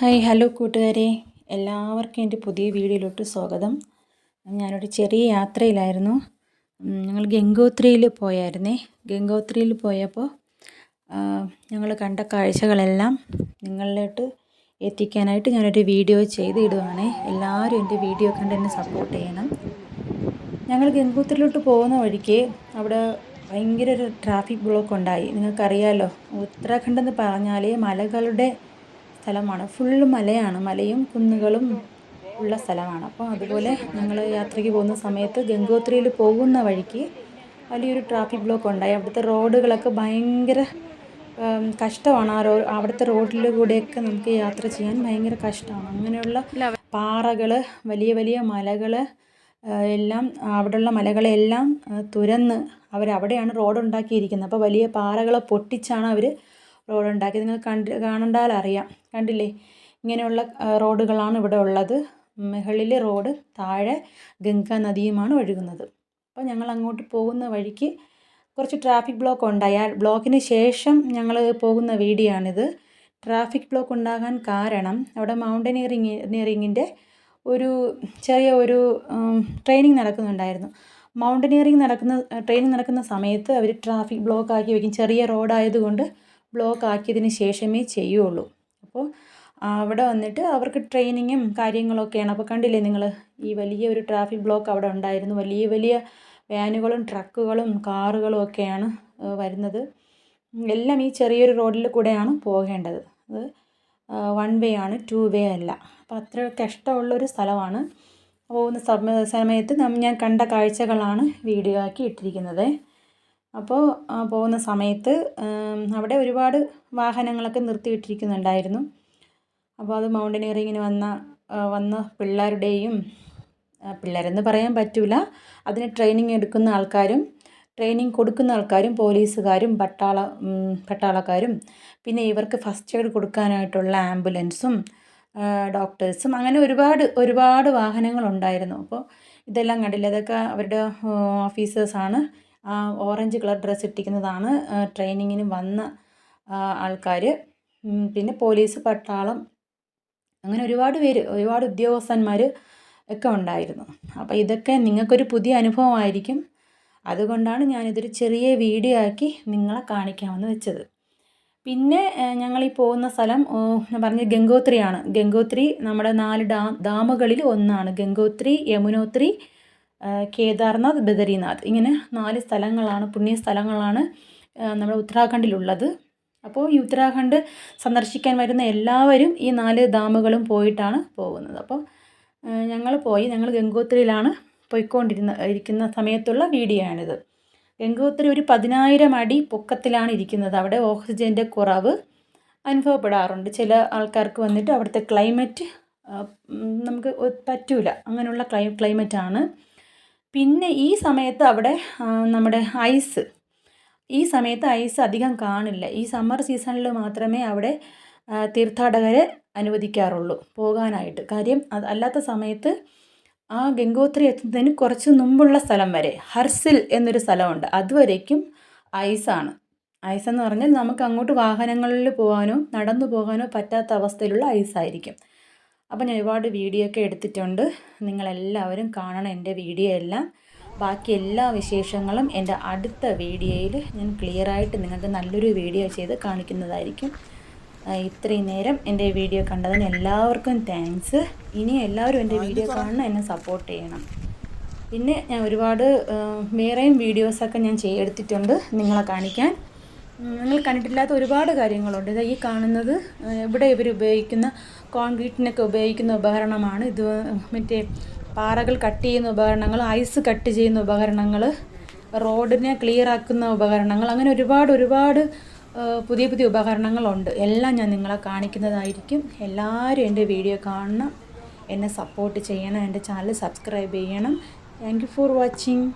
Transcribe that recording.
Hi hello കൂട്ടുകാരെ. എല്ലാവർക്കും എന്റെ പുതിയ വീഡിയോയിലോട്ട് സ്വാഗതം. ഞാനൊരു ചെറിയ യാത്രയിലായിരുന്നു. ഞങ്ങൾ ഗംഗോത്രിയിൽ പോയായിരുന്നേ. ഗംഗോത്രിയിൽ പോയപ്പോൾ ഞങ്ങൾ കണ്ട കാഴ്ചകളെല്ലാം നിങ്ങളിലോട്ട് എത്തിക്കാനായിട്ട് ഞാനൊരു വീഡിയോ ചെയ്ത് ഇടുവാണേ എല്ലാവരും എന്റെ വീഡിയോ കണ്ട് എന്നെ സപ്പോർട്ട് ചെയ്യണം. ഞങ്ങൾ ഗംഗോത്രിയിലോട്ട് പോകുന്ന വഴിക്ക് അവിടെ ഭയങ്കര ഒരു ട്രാഫിക് ബ്ലോക്ക് ഉണ്ടായി. നിങ്ങൾക്കറിയാലോ ഉത്തരാഖണ്ഡ് എന്ന് പറഞ്ഞാൽ മലകളുടെ സ്ഥലമാണ്. ഫുള്ള് മലയാണ്. മലയും കുന്നുകളും ഉള്ള സ്ഥലമാണ്. അപ്പോൾ അതുപോലെ ഞങ്ങൾ യാത്രയ്ക്ക് പോകുന്ന സമയത്ത് ഗംഗോത്രിയിൽ പോകുന്ന വഴിക്ക് വലിയൊരു ട്രാഫിക് ബ്ലോക്ക് ഉണ്ടായി. അവിടുത്തെ റോഡുകളൊക്കെ ഭയങ്കര കഷ്ടമാണ്. ആ റോ അവിടുത്തെ റോഡിൽ കൂടെയൊക്കെ നമുക്ക് യാത്ര ചെയ്യാൻ ഭയങ്കര കഷ്ടമാണ്. അങ്ങനെയുള്ള പാറകൾ വലിയ വലിയ മലകൾ എല്ലാം അവിടെയുള്ള മലകളെല്ലാം തുരന്ന് അവരവിടെയാണ് റോഡ് ഉണ്ടാക്കിയിരിക്കുന്നത്. അപ്പോൾ വലിയ പാറകളെ പൊട്ടിച്ചാണ് അവർ റോഡ് ഉണ്ടാക്കി നിങ്ങൾ കണ്ട് കാണണ്ടാൽ അറിയാം കണ്ടില്ലേ? ഇങ്ങനെയുള്ള റോഡുകളാണ് ഇവിടെ ഉള്ളത്. മുകളിൽ റോഡ് താഴെ ഗംഗാ നദിയുമാണ് ഒഴുകുന്നത്. അപ്പോൾ ഞങ്ങൾ അങ്ങോട്ട് പോകുന്ന വഴിക്ക് കുറച്ച് ട്രാഫിക് ബ്ലോക്ക് ഉണ്ടായി. ആ ബ്ലോക്കിന് ശേഷം ഞങ്ങൾ പോകുന്ന വീഡിയോയാണിത്. ട്രാഫിക് ബ്ലോക്ക് ഉണ്ടാകാൻ കാരണം അവിടെ മൗണ്ടനിയറിങ്ങിന്റെ ഒരു ചെറിയ ഒരു ട്രെയിനിങ് നടക്കുന്നുണ്ടായിരുന്നു. മൗണ്ടനിയറിങ് നടക്കുന്ന ട്രെയിനിങ് നടക്കുന്ന സമയത്ത് അവർ ട്രാഫിക് ബ്ലോക്ക് ആക്കി വയ്ക്കും. ചെറിയ റോഡായതുകൊണ്ട് ബ്ലോക്ക് ആക്കിയതിന് ശേഷമേ ചെയ്യുള്ളൂ. അപ്പോൾ അവിടെ വന്നിട്ട് അവർക്ക് ട്രെയിനിങ്ങും കാര്യങ്ങളൊക്കെയാണ്. അപ്പോൾ കണ്ടില്ലേ നിങ്ങൾ ഈ വലിയ ഒരു ട്രാഫിക് ബ്ലോക്ക് അവിടെ ഉണ്ടായിരുന്നു. വലിയ വലിയ വാനുകളും ട്രക്കുകളും കാറുകളും ഒക്കെയാണ് വരുന്നത്. എല്ലാം ഈ ചെറിയൊരു റോഡിൽ കൂടെയാണ് പോകേണ്ടത്. അത് വൺ വേ ആണ് ടു വേ അല്ല. അപ്പോൾ അത്ര കഷ്ടമുള്ളൊരു സ്ഥലമാണ്. പോകുന്ന സമ സമയത്ത് ഞാൻ കണ്ട കാഴ്ചകളാണ് വീഡിയോ ആക്കി ഇട്ടിരിക്കുന്നത്. അപ്പോൾ പോകുന്ന സമയത്ത് അവിടെ ഒരുപാട് വാഹനങ്ങളൊക്കെ നിർത്തിയിട്ടിരിക്കുന്നുണ്ടായിരുന്നു. അപ്പോൾ അത് മൗണ്ടനിയറിങ്ങിന് വന്ന വന്ന പിള്ളേരുടെയും പിള്ളേരെന്ന് പറയാൻ പറ്റില്ല അതിന് ട്രെയിനിങ് എടുക്കുന്ന ആൾക്കാരും ട്രെയിനിങ് കൊടുക്കുന്ന ആൾക്കാരും പോലീസുകാരും പട്ടാള പട്ടാളക്കാരും പിന്നെ ഇവർക്ക് ഫസ്റ്റ് എയ്ഡ് കൊടുക്കാനായിട്ടുള്ള ആംബുലൻസും ഡോക്ടേഴ്സും അങ്ങനെ ഒരുപാട് ഒരുപാട് വാഹനങ്ങളുണ്ടായിരുന്നു. അപ്പോൾ ഇതെല്ലാം കണ്ടില്ല. അതൊക്കെ അവരുടെ ഓഫീസേഴ്സാണ്. ഓറഞ്ച് കളർ ഡ്രസ്സ് ഇട്ടിരിക്കുന്നതാണ് ട്രെയിനിങ്ങിന് വന്ന ആൾക്കാർ പിന്നെ പോലീസ് പട്ടാളം അങ്ങനെ ഒരുപാട് പേര് ഒരുപാട് ഉദ്യോഗസ്ഥന്മാർ ഒക്കെ ഉണ്ടായിരുന്നു. അപ്പോൾ ഇതൊക്കെ നിങ്ങൾക്കൊരു പുതിയ അനുഭവമായിരിക്കും. അതുകൊണ്ടാണ് ഞാനിതൊരു ചെറിയ വീഡിയോ ആക്കി നിങ്ങളെ കാണിക്കാമെന്ന് വെച്ചത്. പിന്നെ ഞങ്ങൾ ഈ പോകുന്ന സ്ഥലം ഞാൻ പറഞ്ഞ ഗംഗോത്രിയാണ്. ഗംഗോത്രി നമ്മുടെ നാല് ഡാം ഡാമുകളിൽ ഒന്നാണ്. ഗംഗോത്രി യമുനോത്രി കേദാർനാഥ് ബദരിനാഥ്. ഇങ്ങനെ നാല് സ്ഥലങ്ങളാണ് പുണ്യ സ്ഥലങ്ങളാണ് നമ്മുടെ ഉത്തരാഖണ്ഡിലുള്ളത്. അപ്പോൾ ഈ ഉത്തരാഖണ്ഡ് സന്ദർശിക്കാൻ വരുന്ന എല്ലാവരും ഈ നാല് ഡാമുകളും പോയിട്ടാണ് പോകുന്നത്. അപ്പോൾ ഞങ്ങൾ പോയി ഞങ്ങൾ ഗംഗോത്രിയിലാണ് പോയിക്കൊണ്ടിരുന്ന ഇരിക്കുന്ന സമയത്തുള്ള വീഡിയോ ആണിത് ഗംഗോത്രി ഒരു പതിനായിരം അടി പൊക്കത്തിലാണ് ഇരിക്കുന്നത്. അവിടെ ഓക്സിജന്റെ കുറവ് അനുഭവപ്പെടാറുണ്ട്. ചില ആൾക്കാർക്ക് വന്നിട്ട് അവിടുത്തെ ക്ലൈമറ്റ് നമുക്ക് പറ്റൂല. അങ്ങനെയുള്ള ക്ലൈ ക്ലൈമറ്റാണ്. പിന്നെ ഈ സമയത്ത് അവിടെ നമ്മുടെ ഐസ്. ഈ സമയത്ത് ഐസ് അധികം കാണില്ല. ഈ സമ്മർ സീസണിൽ മാത്രമേ അവിടെ തീർത്ഥാടകരെ അനുവദിക്കാറുള്ളൂ പോകാനായിട്ട്. കാര്യം അത് അല്ലാത്ത സമയത്ത് ആ ഗംഗോത്രി എത്തുന്നതിന് കുറച്ച് മുമ്പുള്ള സ്ഥലം വരെ ഹർസിൽ എന്നൊരു സ്ഥലമുണ്ട്. അതുവരേക്കും ഐസാണ്. ഐസ് എന്ന് പറഞ്ഞാൽ നമുക്ക് അങ്ങോട്ട് വാഹനങ്ങളിൽ പോകാനോ നടന്നു പോകാനോ പറ്റാത്ത അവസ്ഥയിലുള്ള ഐസായിരിക്കും. അപ്പോൾ ഞാൻ ഒരുപാട് വീഡിയോ ഒക്കെ എടുത്തിട്ടുണ്ട്. നിങ്ങളെല്ലാവരും കാണണം എന്റെ വീഡിയോ എല്ലാം. ബാക്കി എല്ലാ വിശേഷങ്ങളും എന്റെ അടുത്ത വീഡിയോയിൽ ഞാൻ ക്ലിയറായിട്ട് നിങ്ങൾക്ക് നല്ലൊരു വീഡിയോ ചെയ്ത് കാണിക്കുന്നതായിരിക്കും. ഇത്രയും നേരം എന്റെ വീഡിയോ കണ്ടതിന് എല്ലാവർക്കും താങ്ക്സ് ഇനി എല്ലാവരും എന്റെ വീഡിയോ കാണണം എന്നെ സപ്പോർട്ട് ചെയ്യണം. പിന്നെ ഞാൻ ഒരുപാട് വേറെയും വീഡിയോസൊക്കെ ഞാൻ ചെയ്യെടുത്തിട്ടുണ്ട് നിങ്ങളെ കാണിക്കാൻ. നിങ്ങൾ കണ്ടിട്ടില്ലാത്ത ഒരുപാട് കാര്യങ്ങളുണ്ട്. ഇത് ഈ കാണുന്നത് ഇവിടെ ഇവർ ഉപയോഗിക്കുന്ന കോൺക്രീറ്റിനൊക്കെ ഉപയോഗിക്കുന്ന ഉപകരണമാണ്. ഇത് മറ്റേ പാറകൾ കട്ട് ചെയ്യുന്ന ഉപകരണങ്ങൾ ഐസ് കട്ട് ചെയ്യുന്ന ഉപകരണങ്ങൾ റോഡിനെ ക്ലിയർ ആക്കുന്ന ഉപകരണങ്ങൾ അങ്ങനെ ഒരുപാട് ഒരുപാട് പുതിയ പുതിയ ഉപകരണങ്ങളുണ്ട്. എല്ലാം ഞാൻ നിങ്ങളെ കാണിക്കുന്നതായിരിക്കും. എല്ലാവരും എന്റെ വീഡിയോ കാണണം. എന്നെ സപ്പോർട്ട് ചെയ്യണം. എന്റെ ചാനൽ സബ്സ്ക്രൈബ് ചെയ്യണം. Thank for watching.